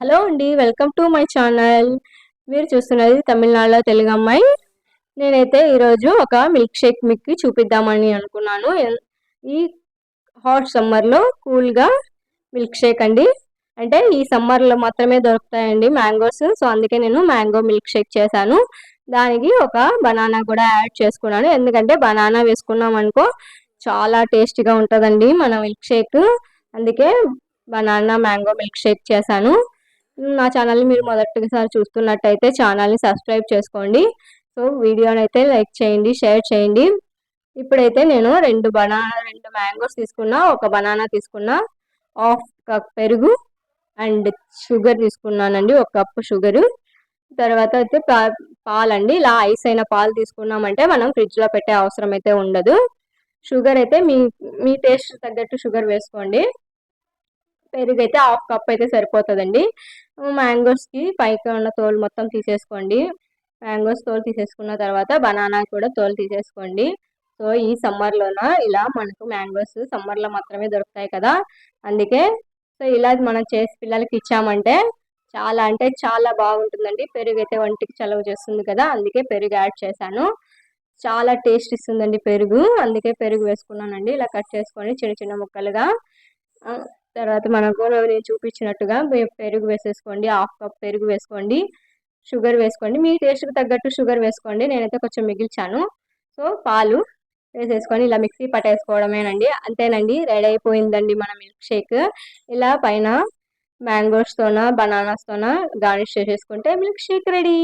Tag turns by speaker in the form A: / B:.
A: Hello అండి welcome to my channel. మీరు చూస్తున్నది తమిళనాడులో తెలుగు అమ్మాయి. నేనైతే ఈరోజు ఒక మిల్క్ షేక్ మీకు చూపిద్దామని అనుకున్నాను. ఈ హాట్ సమ్మర్లో కూల్గా మిల్క్ షేక్ అండి. అంటే ఈ సమ్మర్లో మాత్రమే దొరుకుతాయండి మ్యాంగోస్. సో అందుకే నేను మ్యాంగో మిల్క్ షేక్ చేశాను. దానికి ఒక బనానా కూడా యాడ్ చేసుకున్నాను. ఎందుకంటే బనానా వేసుకున్నాం అనుకో చాలా టేస్టీగా ఉంటుందండి మన మిల్క్ షేక్ అందుకే బనానా మ్యాంగో మిల్క్ షేక్ చేశాను. నా ఛానల్ని మీరు మొదటిసారి చూస్తున్నట్టయితే ఛానల్ని సబ్స్క్రైబ్ చేసుకోండి. సో వీడియోని అయితే లైక్ చేయండి షేర్ చేయండి. ఇప్పుడైతే నేను రెండు బనానా రెండు మ్యాంగోస్ తీసుకున్నా ఒక బనానా తీసుకున్నా హాఫ్ కప్ పెరుగు అండ్ షుగర్ తీసుకున్నానండి ఒక కప్పు షుగరు. తర్వాత అయితే పాలండి ఇలా ఐస్ అయిన పాలు తీసుకున్నామంటే మనం ఫ్రిడ్జ్లో పెట్టే అవసరం అయితే ఉండదు. షుగర్ అయితే మీ మీ టేస్ట్ తగ్గట్టు షుగర్ వేసుకోండి. పెరుగు అయితే హాఫ్ కప్ అయితే సరిపోతుందండి. మ్యాంగోస్కి పైకి ఉన్న తోలు మొత్తం తీసేసుకోండి. మ్యాంగోస్ తోలు తీసేసుకున్న తర్వాత బనానా కూడా తోలు తీసేసుకోండి. సో ఈ సమ్మర్లోన ఇలా మనకు మ్యాంగోస్ సమ్మర్లో మాత్రమే దొరుకుతాయి కదా. అందుకే సో ఇలా మనం చేసి పిల్లలకి ఇచ్చామంటే చాలా అంటే చాలా బాగుంటుందండి. పెరుగు అయితే వంటికి చలవ చేస్తుంది కదా. అందుకే పెరుగు యాడ్ చేశాను. చాలా టేస్ట్ ఇస్తుందండి పెరుగు. అందుకే పెరుగు వేసుకున్నానండి. ఇలా కట్ చేసుకొని చిన్న చిన్న ముక్కలుగా. తర్వాత మనకు నేను చూపించినట్టుగా పెరుగు వేసేసుకోండి హాఫ్ కప్ పెరుగు వేసుకోండి షుగర్ వేసుకోండి. మీ టేస్ట్కి తగ్గట్టు షుగర్ వేసుకోండి. నేనైతే కొంచెం మిగిల్చాను. సో పాలు వేసేసుకొని ఇలా మిక్సీ పట్టేసుకోవడమేనండి. అంతేనండి రెడీ అయిపోయిందండి మన మిల్క్ షేక్. ఇలా పైన మ్యాంగోస్తోన బనానాస్తోన గార్నిష్ చేసేసుకుంటే మిల్క్ షేక్ రెడీ.